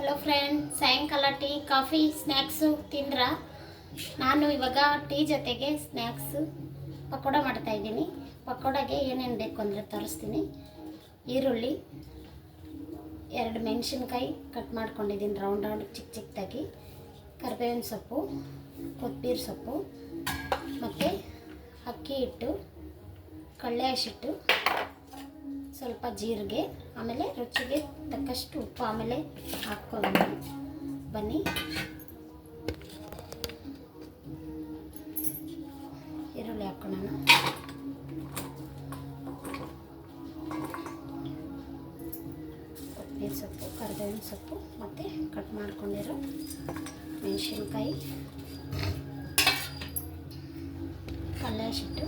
Hello friend ಸಾಯಂಕಾಲ tea, coffee snacks ತಿಂದ್ರ? ನಾನು ಇವಾಗ ಟೀ ಜೊತೆಗೆ ಸ್ನ್ಯಾಕ್ಸು ಪಕೋಡ ಮಾಡ್ತಾ ಇದ್ದೀನಿ. ಪಕೋಡಗೆ ಏನೇನು ಬೇಕು ಅಂದರೆ ತರಿಸ್ತೀನಿ. ಈರುಳ್ಳಿ, ಎರಡು ಮೆಣಸಿನ್ಕಾಯಿ ಕಟ್ ಮಾಡ್ಕೊಂಡಿದ್ದೀನಿ ರೌಂಡ್ ರೌಂಡ್ ಚಿಕ್ಕ ಚಿಕ್ಕದಾಗಿ ಕರಿಬೇವಿನ ಸೊಪ್ಪು ಕೊತ್ತಂಬರಿ ಸೊಪ್ಪು, ಮತ್ತು ಅಕ್ಕಿ ಹಿಟ್ಟು ಕಳ್ಳೆ ಹಿಟ್ಟು ಸ್ವಲ್ಪ ಜೀರಿಗೆ, ಆಮೇಲೆ ರುಚಿಗೆ ತಕ್ಕಷ್ಟು ಉಪ್ಪು, ಆಮೇಲೆ ಹಾಕ್ಕೊಂಡು ಬನ್ನಿ. ಈರುಳ್ಳಿ ಹಾಕ್ಕೊಳ್ಳೋಣ. ಕೊತ್ತಂಬರಿ ಸೊಪ್ಪು, ಕರಿಬೇವಿನ ಸೊಪ್ಪು ಮತ್ತು ಕಟ್ ಮಾಡ್ಕೊಂಡಿರೋ ಮೆಣಸಿನ್ಕಾಯಿ. ಪಲ್ಯ ಹಿಟ್ಟು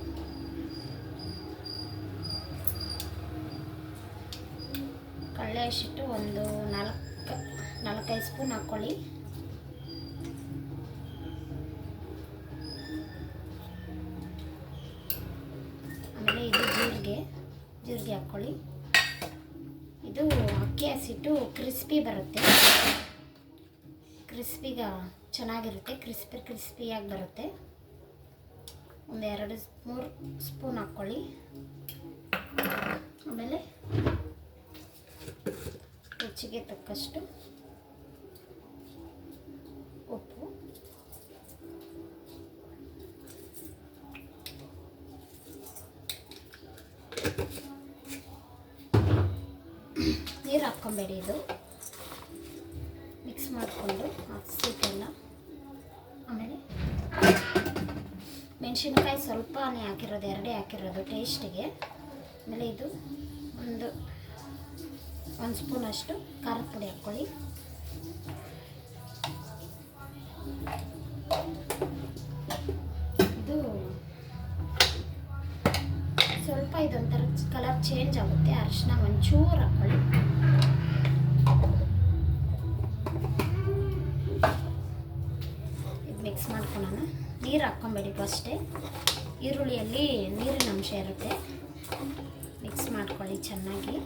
ಕಡಲೆ ಹಿಟ್ಟು ಒಂದು ನಾಲ್ಕು, ನಾಲ್ಕೈದು ಸ್ಪೂನ್ ಹಾಕ್ಕೊಳ್ಳಿ. ಆಮೇಲೆ ಇದು ಜೀರಿಗೆ ಜೀರಿಗೆ ಹಾಕ್ಕೊಳ್ಳಿ. ಇದು ಅಕ್ಕಿ ಹಸಿಟ್ಟು ಕ್ರಿಸ್ಪಿ ಬರುತ್ತೆ. ಕ್ರಿಸ್ಪಿಗ ಚೆನ್ನಾಗಿರುತ್ತೆ, ಕ್ರಿಸ್ಪಿ, ಕ್ರಿಸ್ಪಿಯಾಗಿ ಬರುತ್ತೆ. ಒಂದು ಎರಡು ಮೂರು ಸ್ಪೂನ್ ಹಾಕ್ಕೊಳ್ಳಿ. ಆಮೇಲೆ ರುಚಿಗೆ ತಕ್ಕಷ್ಟು ಉಪ್ಪು. ನೀರು ಹಾಕ್ಕೊಬೇಡಿ ಇದು. ಮಿಕ್ಸ್ ಮಾಡಿಕೊಂಡು ಹಾಕ್ಸಿಟ್ಟೆಲ್ಲ ಆಮೇಲೆ ಮೆಣಸಿನ್ಕಾಯಿ ಸ್ವಲ್ಪನೇ ಹಾಕಿರೋದು, ಎರಡೇ ಹಾಕಿರೋದು ಟೇಸ್ಟಿಗೆ ಆಮೇಲೆ ಇದು ಒಂದು ಸ್ಪೂನಷ್ಟು ಖಾರದ ಪುಡಿ ಹಾಕ್ಕೊಳ್ಳಿ. ಇದು ಸ್ವಲ್ಪ ಇದೊಂಥರ ಕಲರ್ ಚೇಂಜ್ ಆಗುತ್ತೆ, ಅರಿಶಿನ ಒಂಚೂರು ಹಾಕ್ಕೊಳ್ಳಿ. ಇದು ಮಿಕ್ಸ್ ಮಾಡ್ಕೊಳ್ಳೋಣ. ನೀರು ಹಾಕ್ಕೊಬೇಡಿ ಫಸ್ಟೇ ಈರುಳ್ಳಿಯಲ್ಲಿ ನೀರಿನ ಅಂಶ ಇರುತ್ತೆ. ಮಿಕ್ಸ್ ಮಾಡ್ಕೊಳ್ಳಿ ಚೆನ್ನಾಗಿ.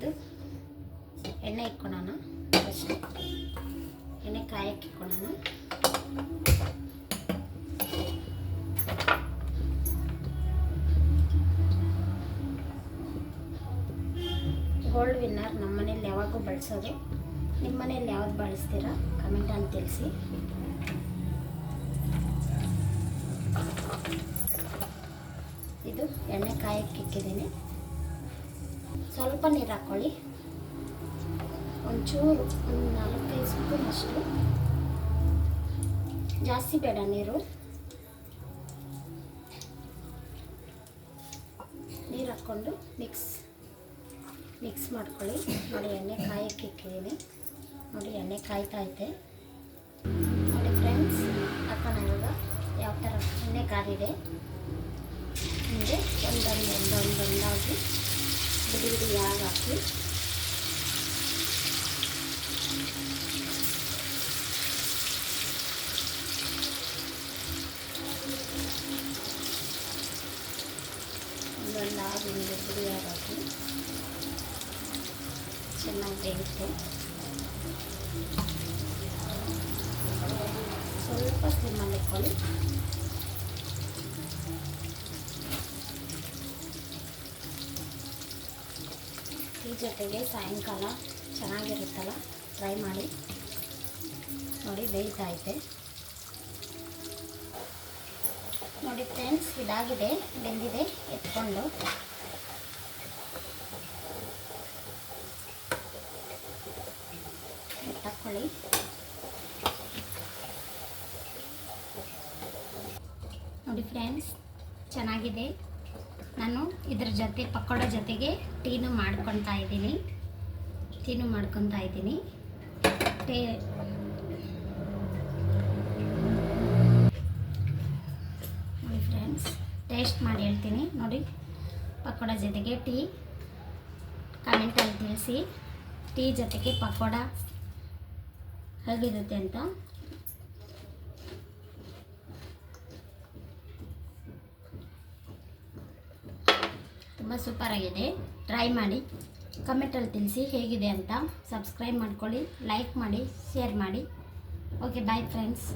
ಇದು ಎಣ್ಣೆ ಫಸ್ಟ್ ಎಣ್ಣೆ ಕಾಯಕ್ಕೆ ಇಕ್ಕೊಳ್ಳೋಣ ಗೋಲ್ಡ್ ವಿನ್ನರ್ ನಮ್ಮ ಮನೇಲಿ ಯಾವಾಗೂ ಬಳಸೋದು. ನಿಮ್ಮ ಮನೇಲಿ ಯಾವ್ದು ಬಳಸ್ತೀರಾ? ಕಮೆಂಟ್ ಅಂತ ತಿಳಿಸಿ. ಇದು ಎಣ್ಣೆ ಕಾಯಕ್ಕೆ ಇಕ್ಕಿದ್ದೀನಿ ಸ್ವಲ್ಪ ನೀರು ಹಾಕ್ಕೊಳ್ಳಿ ಒಂಚೂರು, ಒಂದು ನಾಲ್ಕೈದು ಸ್ಪೂನ್ ಅಷ್ಟು. ಜಾಸ್ತಿ ಬೇಡ ನೀರು. ನೀರು ಹಾಕ್ಕೊಂಡು ಮಿಕ್ಸ್ ಮಿಕ್ಸ್ ಮಾಡ್ಕೊಳ್ಳಿ. ನೋಡಿ, ಎಣ್ಣೆ ಕಾಯಕ್ಕೆ ಇಕ್ಕಿದ್ದೀನಿ. ನೋಡಿ, ಎಣ್ಣೆ ಕಾಯ್ತಾ ಐತೆ ನೋಡಿ ಫ್ರೆಂಡ್ಸ್ ಹಾಕೋಣ ಯಾವ ಥರ ಎಣ್ಣೆ ಕಾದಿದೆ ಹಿಂಗೆ ಒಂದೊಂದು ಒಂದೊಂದು ಒಂದಾಗಿ ಬಿಡಿ ಬಿಡಿಯಾಗಿ ಹಾಕಿ ಒಂದೊಂದಾಗಿ ಹಿಂಗೆ ಬಿಡಿಯಾಗಿ ಹಾಕಿ ಚೆನ್ನಾಗಿ ಬೇಯುತ್ತೆ ಸ್ವಲ್ಪ ಸ್ಲಿಮ್ಮಲ್ಲಿ ಇಟ್ಕೊಳ್ಳಿ ಈ ಜೊತೆಗೆ ಸಾಯಂಕಾಲ ಚೆನ್ನಾಗಿರುತ್ತಲ್ಲ? ಟ್ರೈ ಮಾಡಿ. ನೋಡಿ ಬೇಯ್ತಾ ಐತೆ ನೋಡಿ ಫ್ರೆಂಡ್ಸ್ ಇದಾಗಿದೆ, ಬೆಂದಿದೆ, ಎತ್ಕೊಂಡು. ತಕ್ಕೊಳ್ಳಿ. ನೋಡಿ ಫ್ರೆಂಡ್ಸ್ ಚೆನ್ನಾಗಿದೆ. ನಾನು ಇದ್ರ ಜೊತೆ, ಪಕೋಡ ಜೊತೆಗೆ ಟೀನು ಮಾಡ್ಕೊತಾ ಇದ್ದೀನಿ. ಟೀನು ಮಾಡ್ಕೊತಾ ಇದ್ದೀನಿ. ಟೇ ನೋಡಿ ಫ್ರೆಂಡ್ಸ್ ಟೇಸ್ಟ್ ಮಾಡಿ ಹೇಳ್ತೀನಿ. ನೋಡಿ, ಪಕೋಡ ಜೊತೆಗೆ ಟೀ. ಕಮೆಂಟಲ್ಲಿ ತಿಳಿಸಿ. ಟೀ ಜೊತೆಗೆ ಪಕೋಡ. ಹೇಗಿರುತ್ತೆ ಅಂತ. ತುಂಬ ಸೂಪರಾಗಿದೆ ಟ್ರೈ ಮಾಡಿ. ಕಮೆಂಟಲ್ಲಿ ತಿಳಿಸಿ ಹೇಗಿದೆ ಅಂತ. ಸಬ್ಸ್ಕ್ರೈಬ್ ಮಾಡ್ಕೊಳ್ಳಿ ಲೈಕ್ ಮಾಡಿ ಶೇರ್ ಮಾಡಿ. Okay bye friends